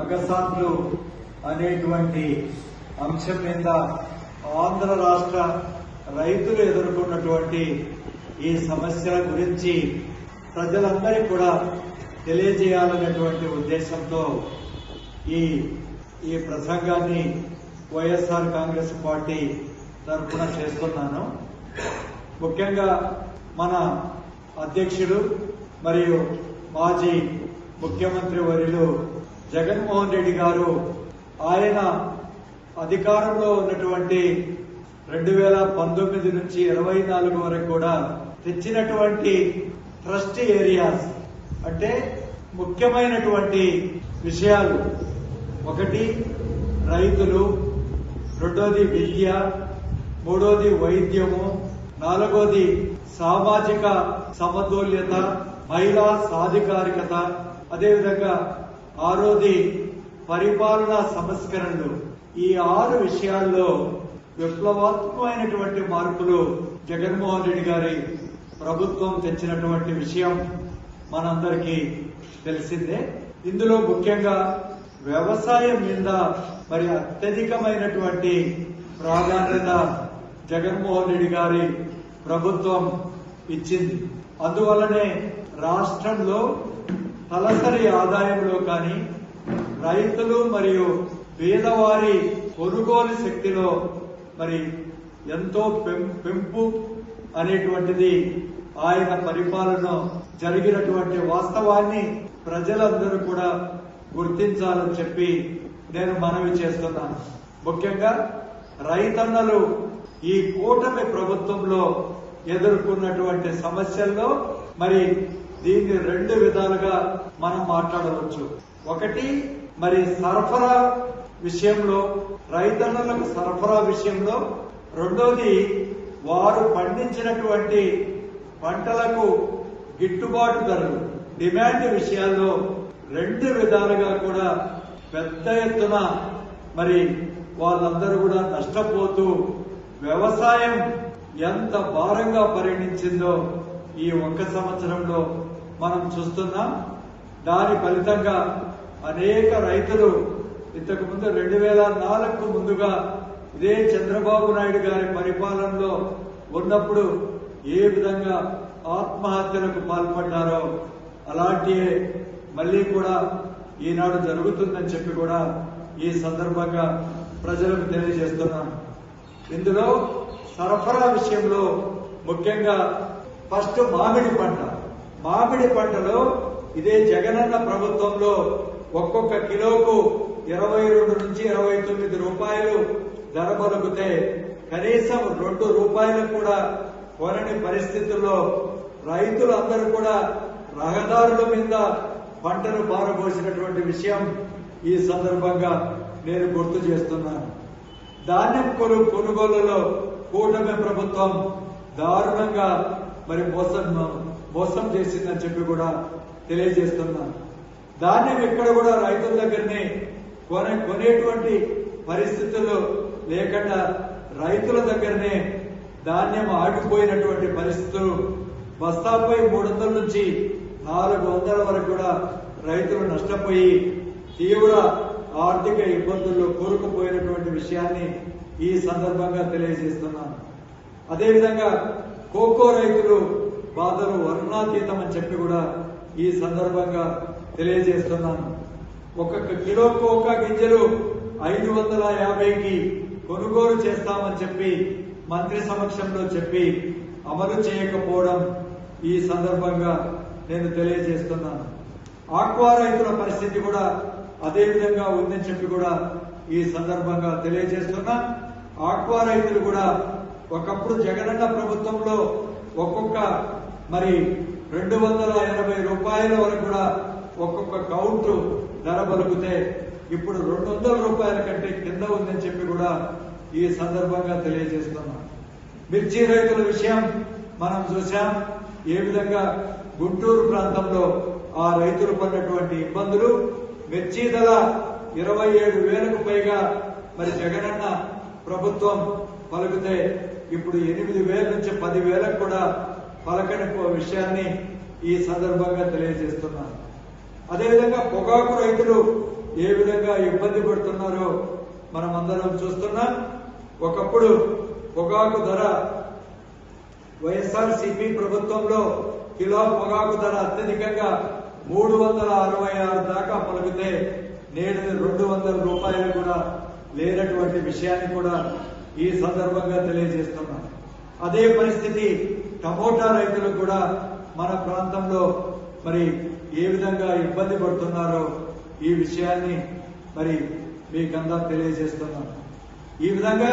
అగసాట్లు అనేటువంటి అంశం మీద ఆంధ్ర రాష్ట్ర రైతులు ఎదుర్కొన్నటువంటి ఈ సమస్యల గురించి ప్రజలందరికీ కూడా తెలియజేయాలనేటువంటి ఉద్దేశంతో ఈ ఈ ప్రసంగాన్ని వైఎస్ఆర్ కాంగ్రెస్ పార్టీ తరఫున చేస్తున్నాను. ముఖ్యంగా మన అధ్యక్షుడు మరియు మాజీ ముఖ్యమంత్రి వర్యులు జగన్మోహన్ రెడ్డి గారు ఆయన అధికారంలో ఉన్నటువంటి రెండు వేల పంతొమ్మిది నుంచి ఇరవై నాలుగు వరకు కూడా తెచ్చినటువంటి ట్రస్ట్ ఏరియాస్ అంటే ముఖ్యమైనటువంటి విషయాలు. ఒకటి రైతులు. రెండోది విద్య. మూడోది వైద్యము. నాలుగోది సామాజిక సమతుల్యత మహిళా సాధికారికత. అదేవిధంగా ఆరోది పరిపాలనా సంస్కరణలు. ఈ ఆరు విషయాల్లో విప్లవాత్మకమైనటువంటి మార్పులు జగన్మోహన్ రెడ్డి గారి ప్రభుత్వం తెచ్చినటువంటి విషయం మనందరికీ తెలిసిందే. ఇందులో ముఖ్యంగా వ్యవసాయం మీద మరి అత్యధికమైనటువంటి ప్రాధాన్యత జగన్మోహన్ రెడ్డి గారి ప్రభుత్వం ఇచ్చింది. అందువల్లనే రాష్ట్రంలో తలసరి ఆదాయంలో కానీ రైతులు మరియు పేదవారి కొనుగోలు శక్తిలో మరి ఎంతో పెం- పెంపు అనేటువంటిది ఆయన పరిపాలన జరిగినటువంటి వాస్తవాన్ని ప్రజలందరూ కూడా గుర్తించాలని చెప్పి నేను మనవి చేస్తున్నాను. ముఖ్యంగా రైతన్నలు ఈ కూటమి ప్రభుత్వంలో ఎదుర్కొన్నటువంటి సమస్యల్లో మరి దీన్ని రెండు విధాలుగా మనం మాట్లాడవచ్చు. ఒకటి మరి సరఫరా విషయంలో రైతన్నలకు సరఫరా విషయంలో. రెండోది వారు పండించినటువంటి పంటలకు గిట్టుబాటు ధరలు. డిమాండ్ విషయాల్లో రెండు విధాలుగా కూడా పెద్ద ఎత్తున మరి వాళ్ళందరూ కూడా నష్టపోతూ వ్యవసాయం ఎంత భారంగా పరిగణించిందో ఈ ఒక్క సంవత్సరంలో మనం చూస్తున్నాం. దాని ఫలితంగా అనేక రైతులు ఇంతకు ముందు రెండు వేల నాలుగు ముందుగా ఇదే చంద్రబాబు నాయుడు గారి పరిపాలనలో ఉన్నప్పుడు ఏ విధంగా ఆత్మహత్యలకు పాల్పడ్డారో అలాంటియే మళ్ళీ కూడా ఈనాడు జరుగుతుందని చెప్పి కూడా ఈ సందర్భంగా ప్రజలకు తెలియజేస్తున్నాను ఇందులో సరఫరా విషయంలో ముఖ్యంగా ఫస్ట్ మామిడి పంట. మామిడి పంటలో ఇదే జగనన్న ప్రభుత్వంలో ఒక్కొక్క కిలోకు ఇరవై రెండు నుంచి ఇరవై తొమ్మిది రూపాయలు ధర పలుకుతే కనీసం రెండు రూపాయలు కూడా కొనని పరిస్థితుల్లో రైతులందరూ కూడా రహదారుల మీద పంటను పారబోసినటువంటి విషయం ఈ సందర్భంగా నేను గుర్తు చేస్తున్నాను. ధాన్యం కొను కొనుగోలులో కూటమి ప్రభుత్వం దారుణంగా మరి మోసం మోసం చేసిందని చెప్పి కూడా తెలియజేస్తున్నాను ధాన్యం ఇక్కడ కూడా రైతుల దగ్గరనే కొనే కొనేటువంటి పరిస్థితులు లేకుండా రైతుల దగ్గరనే ధాన్యం ఆగిపోయినటువంటి పరిస్థితులు బస్తాపై మూడు వందల నుంచి నాలుగు వందల వరకు కూడా రైతులు నష్టపోయి తీవ్ర ఆర్థిక ఇబ్బందుల్లో కోరుకుపోయినటువంటి విషయాన్ని ఈ సందర్భంగా తెలియజేస్తున్నాను. అదేవిధంగా కోకో రైతులు బాధలు వర్ణాతీతం అని చెప్పి కూడా ఈ సందర్భంగా తెలియజేస్తున్నాను. ఒక్కొక్క కిలో కోకా గింజలు ఐదు వందల యాభైకి కొనుగోలు చేస్తామని చెప్పి మంత్రి సమక్షంలో చెప్పి అమలు చేయకపోవడం ఈ సందర్భంగా నేను తెలియజేస్తున్నాను. ఆక్వా రైతుల పరిస్థితి కూడా అదే విధంగా ఉందని చెప్పి కూడా ఈ సందర్భంగా తెలియజేస్తున్నా. ఆక్వా రైతులు కూడా ఒకప్పుడు జగనన్న ప్రభుత్వంలో ఒక్కొక్క మరి రెండు వందల ఎనభై రూపాయల వరకు కూడా ఒక్కొక్క కౌంటు ధర పలుకుతే ఇప్పుడు రెండు వందల రూపాయల కంటే కింద ఉందని చెప్పి కూడా ఈ సందర్భంగా తెలియజేస్తున్నాం. మిర్చి రైతుల విషయం మనం చూసాం ఏ విధంగా గుంటూరు ప్రాంతంలో ఆ రైతులు పడినటువంటి ఇబ్బందులు మిర్చి ధర ఇరవై ఏడు వేలకు పైగా మరి జగనన్న ప్రభుత్వం పలుకుతే ఇప్పుడు ఎనిమిది వేల నుంచి పది వేలకు కూడా పలకని విషయాన్ని ఈ సందర్భంగా తెలియజేస్తున్నాను. అదేవిధంగా పొగాకు రైతులు ఏ విధంగా ఇబ్బంది పడుతున్నారో మనం అందరం చూస్తున్నాం ఒకప్పుడు పొగాకు ధర వైఎస్ఆర్ సిపి ప్రభుత్వంలో కిలో పొగాకు ధర అత్యధికంగా మూడు వందల అరవై ఆరు దాకా పలికితే నేడు రెండు వందల రూపాయలు కూడా లేనటువంటి విషయాన్ని కూడా ఈ సందర్భంగా తెలియజేస్తున్నాను. అదే పరిస్థితి టమోటా రైతులు కూడా మన ప్రాంతంలో మరి ఏ విధంగా ఇబ్బంది పడుతున్నారో ఈ విషయాన్ని మరి మీకందా తెలియజేస్తున్నాం. ఈ విధంగా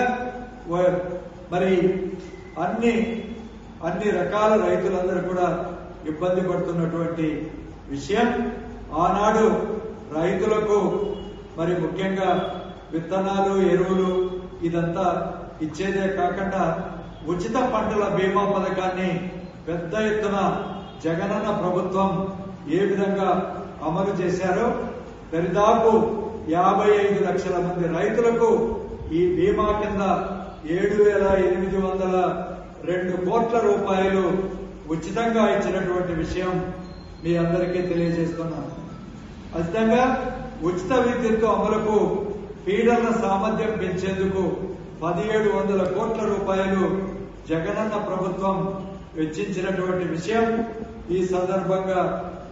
మరి అన్ని అన్ని రకాల రైతులందరూ కూడా ఇబ్బంది పడుతున్నటువంటి విషయం ఆనాడు రైతులకు మరి ముఖ్యంగా విత్తనాలు ఎరువులు ఇదంతా ఇచ్చేదే కాకుండా ఉచిత పంటల బీమా పథకాన్ని పెద్ద ఎత్తున జగనన్న ప్రభుత్వం ఏ విధంగా అమలు చేశారో దరిదాపు యాభై ఐదు లక్షల మంది రైతులకు ఈ బీమా కింద ఏడు వేల ఎనిమిది వందల రెండు కోట్ల రూపాయలు ఉచితంగా ఇచ్చినటువంటి విషయం మీ అందరికీ తెలియజేస్తున్నాను అధికంగా ఉచిత విద్యుత్ అమలుకు ఫీడర్ల సామర్థ్యం పెంచేందుకు పదిహేడు వందల కోట్ల రూపాయలు జగనన్న ప్రభుత్వం వెచ్చించినటువంటి విషయం ఈ సందర్భంగా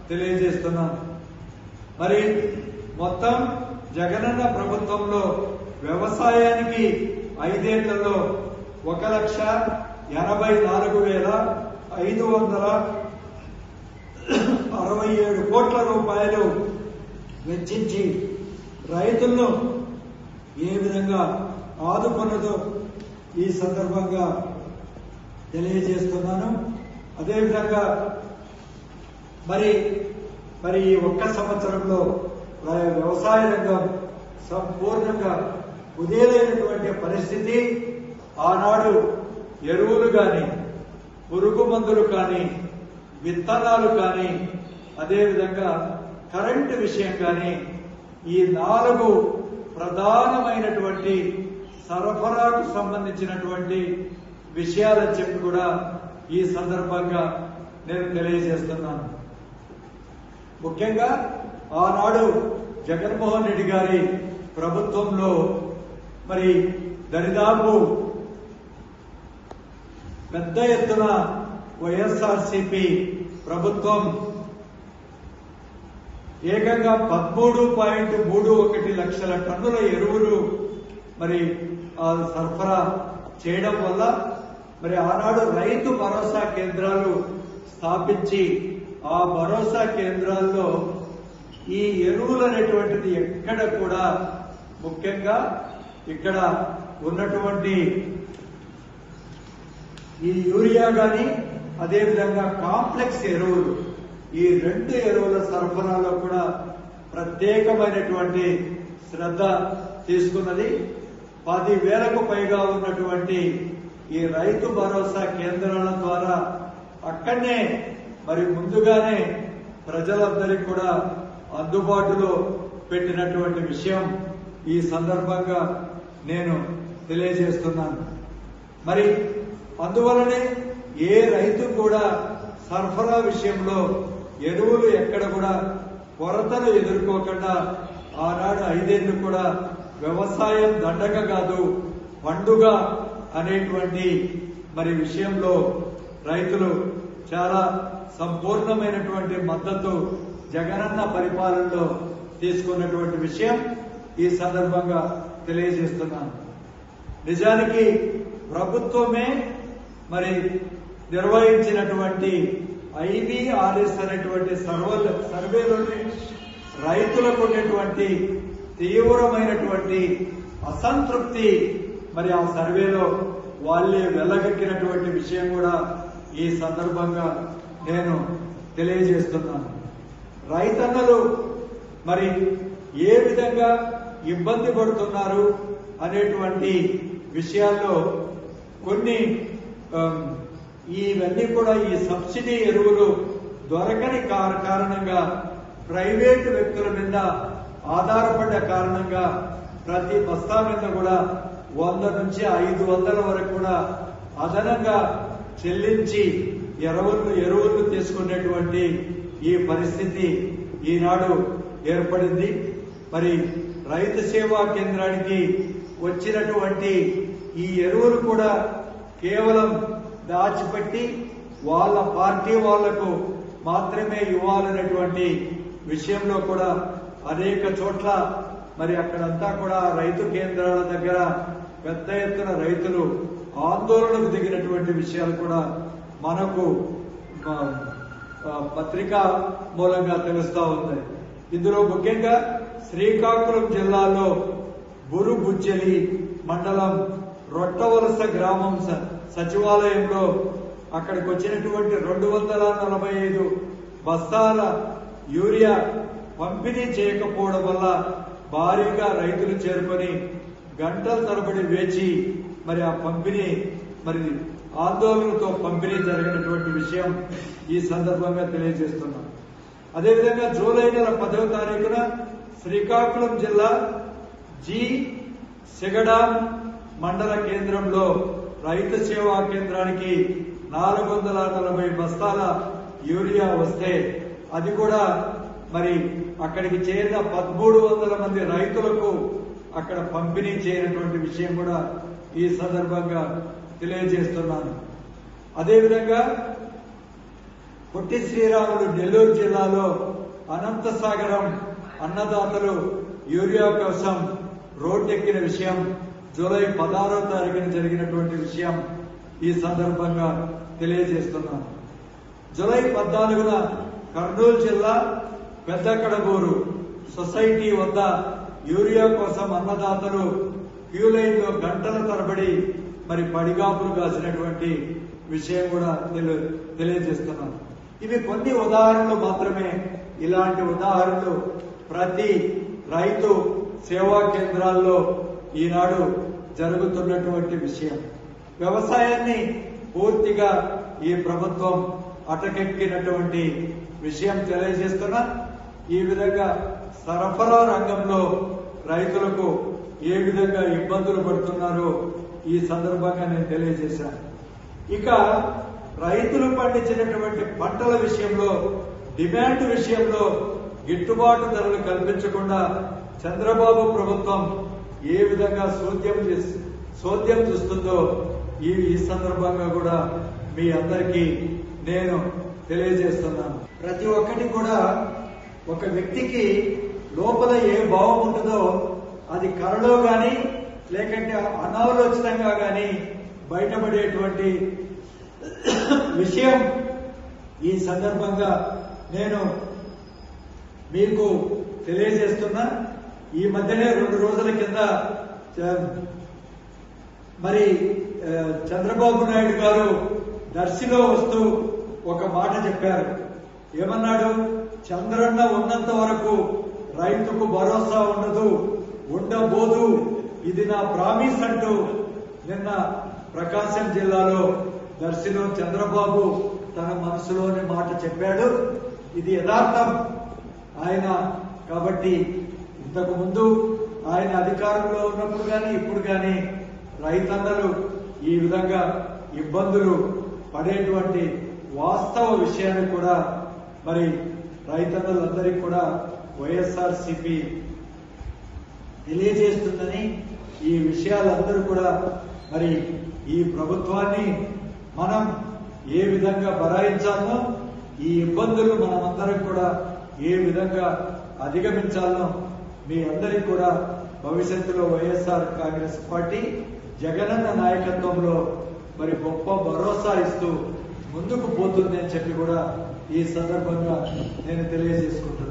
తెలియజేస్తున్నాను మరి మొత్తం జగనన్న ప్రభుత్వంలో వ్యవసాయానికి ఐదేళ్ళలో ఒక లక్ష ఎనభై నాలుగు వేల ఐదు వందల అరవై ఏడు కోట్ల రూపాయలు వెచ్చించి రైతులను ఏ విధంగా ఆదుకున్నదో ఈ సందర్భంగా తెలియజేస్తున్నాను. అదేవిధంగా మరి మరి ఈ ఒక్క సంవత్సరంలో వ్యవసాయ రంగం సంపూర్ణంగా కుదేలైనటువంటి పరిస్థితి ఆనాడు ఎరువులు కానీ పురుగు మందులు కానీ విత్తనాలు కానీ అదేవిధంగా కరెంటు విషయం కానీ ఈ నాలుగు ప్రధానమైనటువంటి సరఫరాకు సంబంధించినటువంటి విషయాలని చెప్పి కూడా ఈ సందర్భంగా నేను తెలియజేస్తున్నాను. ముఖ్యంగా ఆనాడు జగన్మోహన్ రెడ్డి గారి ప్రభుత్వంలో మరి దరిదాపు పెద్ద ఎత్తున వైఎస్ఆర్సిపి ప్రభుత్వం ఏకంగా పదమూడు పాయింట్ మూడు ఒకటి లక్షల టన్నుల ఎరువులు మరి ఆ సరఫరా చేయడం వల్ల మరి ఆనాడు రైతు భరోసా కేంద్రాలు స్థాపించి ఆ భరోసా కేంద్రాల్లో ఈ ఎరువులు అనేటువంటిది ఎక్కడ కూడా ముఖ్యంగా ఇక్కడ ఉన్నటువంటి ఈ యూరియా గాని అదేవిధంగా కాంప్లెక్స్ ఎరువులు ఈ రెండు ఎరువుల సరఫరాలో కూడా ప్రత్యేకమైనటువంటి శ్రద్ధ తీసుకున్నది. పది వేలకు పైగా ఉన్నటువంటి ఈ రైతు భరోసా కేంద్రాల ద్వారా అక్కడనే మరి ముందుగానే ప్రజలందరికీ కూడా అందుబాటులో పెట్టినటువంటి విషయం ఈ సందర్భంగా నేను తెలియజేస్తున్నాను. మరి అందువలనే ఏ రైతు కూడా సరఫరా విషయంలో ఎరువులు ఎక్కడ కూడా కొరతను ఎదుర్కోకుండా ఆనాడు ఐదేళ్ళు కూడా వ్యవసాయం దండగ కాదు పండుగ అనేటువంటి మరి విషయంలో రైతులు చాలా సంపూర్ణమైనటువంటి మద్దతు జగనన్న పరిపాలనలో తీసుకున్నటువంటి విషయం ఈ సందర్భంగా తెలియజేస్తున్నాను. నిజానికి ప్రభుత్వమే మరి నిర్వహించినటువంటి ఐబీఆర్ఎస్ అనేటువంటి సర్వల్ సర్వేలోని రైతులకు ఉన్నటువంటి తీవ్రమైనటువంటి అసంతృప్తి మరి ఆ సర్వేలో వాళ్ళే వెళ్ళగక్కినటువంటి విషయం కూడా ఈ సందర్భంగా నేను తెలియజేస్తున్నాను. రైతన్నలు మరి ఏ విధంగా ఇబ్బంది పడుతున్నారు అనేటువంటి విషయాల్లో కొన్ని ఇవన్నీ కూడా ఈ సబ్సిడీ ఎరువులు దొరకని కారణంగా ప్రైవేటు వ్యక్తుల మీద ఆధారపడ్డ కారణంగా ప్రతి బస్తా మీద కూడా వంద నుంచి ఐదు వందల వరకు కూడా అదనంగా చెల్లించి ఎరువులు ఎరువులు తీసుకునేటువంటి ఈ పరిస్థితి ఈనాడు ఏర్పడింది. మరి రైతు సేవా కేంద్రానికి వచ్చినటువంటి ఈ ఎరువులు కూడా కేవలం దాచిపెట్టి వాళ్ళ పార్టీ వాళ్ళకు మాత్రమే ఇవ్వాలనేటువంటి విషయంలో కూడా అనేక చోట్ల మరి అక్కడంతా కూడా రైతు కేంద్రాల దగ్గర పెద్ద ఎత్తున రైతులు ఆందోళనకు దిగినటువంటి విషయాలు కూడా మనకు పత్రికా మూలంగా తెలుస్తా ఉంది ఇందులో ముఖ్యంగా శ్రీకాకుళం జిల్లాలో బురుబుజ్జలి మండలం రొట్టవలస గ్రామం స- సచివాలయంలో అక్కడికి వచ్చినటువంటి రెండు వందల నలభై ఐదు బస్తాల యూరియా పంపిణీ చేయకపోవడం వల్ల భారీగా రైతులు చేరుకొని గంటల తరబడి వేచి మరి ఆ పంపిణీ మరి ఆందోళనతో పంపిణీ జరిగినటువంటి విషయం ఈ సందర్భంగా తెలియజేస్తున్నాం. అదేవిధంగా జూలై నెల పదవ తారీఖున శ్రీకాకుళం జిల్లా జి సిగడ మండల కేంద్రంలో రైతు సేవా కేంద్రానికి నాలుగు వందల నలభై బస్తాల యూరియా వస్తే అది కూడా మరి అక్కడికి చేరిన పదమూడు వందల మంది రైతులకు అక్కడ పంపిణీ చేయనటువంటి విషయం కూడా ఈ సందర్భంగా తెలియజేస్తున్నాను. అదేవిధంగా పొట్టి శ్రీరాములు నెల్లూరు జిల్లాలో అనంతసాగరం అన్నదాతలు యూరియా కోసం రోడ్డెక్కిన విషయం జూలై పదహారో తారీఖున జరిగినటువంటి విషయం ఈ సందర్భంగా తెలియజేస్తున్నాను. జూలై పద్నాలుగున కర్నూలు జిల్లా పెద్ద కడబూరు సొసైటీ వద్ద యూరియా కోసం అన్నదాతలు క్యూ లైన్లో గంటల తరబడి మరి పడిగాపులు కాసినటువంటి విషయం కూడా తెలి- తెలియజేస్తున్నాను ఇవి కొన్ని ఉదాహరణలు మాత్రమే. ఇలాంటి ఉదాహరణలు ప్రతి రైతు సేవా కేంద్రాల్లో ఈనాడు జరుగుతున్నటువంటి విషయం. వ్యవసాయాన్ని పూర్తిగా ఈ ప్రభుత్వం అటకెక్కినటువంటి విషయం తెలియజేస్తున్నా. ఈ విధంగా సరఫరా రంగంలో రైతులకు ఏ విధంగా ఇబ్బందులు పడుతున్నారో ఈ సందర్భంగా నేను తెలియజేశాను. ఇక రైతులు పండించినటువంటి పంటల విషయంలో డిమాండ్ విషయంలో గిట్టుబాటు ధరలు కల్పించకుండా చంద్రబాబు ప్రభుత్వం ఏ విధంగా సోద్యం చేస్- సోద్యం చూస్తుందో ఈ ఈ సందర్భంగా కూడా మీ అందరికీ నేను తెలియజేస్తున్నాను. ప్రతి ఒక్కటి కూడా ఒక వ్యక్తికి లోపల ఏ భావం ఉంటుందో అది కళలో గాని లేకంటే అనాలోచితంగా గాని బయటపడేటువంటి విషయం ఈ సందర్భంగా నేను మీకు తెలియజేస్తున్నా. ఈ మధ్యనే రెండు రోజుల కింద చ- మరి చంద్రబాబు నాయుడు గారు దర్శిలో వస్తూ ఒక మాట చెప్పారు. ఏమన్నాడు? చంద్రన్న ఉన్నంత వరకు రైతుకు భరోసా ఉండదు ఉండబోదు. ఇది నా ప్రామిస్ అంటూ నిన్న ప్రకాశం జిల్లాలో దర్శిలో చంద్రబాబు తన మనసులోని మాట చెప్పాడు. ఇది యథార్థం. ఆయన కాబట్టి ఇంతకు ముందు ఆయన అధికారంలో ఉన్నప్పుడు కానీ ఇప్పుడు కానీ రైతన్నలు ఈ విధంగా ఇబ్బందులు పడేటువంటి వాస్తవ విషయాన్ని కూడా మరి రైతన్నలందరికీ కూడా వైఎస్ఆర్ సిపి తెలియజేస్తుందని ఈ విషయాలందరూ కూడా మరి ఈ ప్రభుత్వాన్ని మనం ఏ విధంగా బరాయించాలో ఈ ఇబ్బందులు మనమందరం కూడా ఏ విధంగా అధిగమించాలో మీ అందరికీ కూడా భవిష్యత్తులో వైఎస్ఆర్ కాంగ్రెస్ పార్టీ జగనన్న నాయకత్వంలో మరి గొప్ప భరోసా ఇస్తూ ముందుకు పోతుంది అని చెప్పి కూడా ఈ సందర్భంగా నేను తెలియజేసుకుంటున్నాను.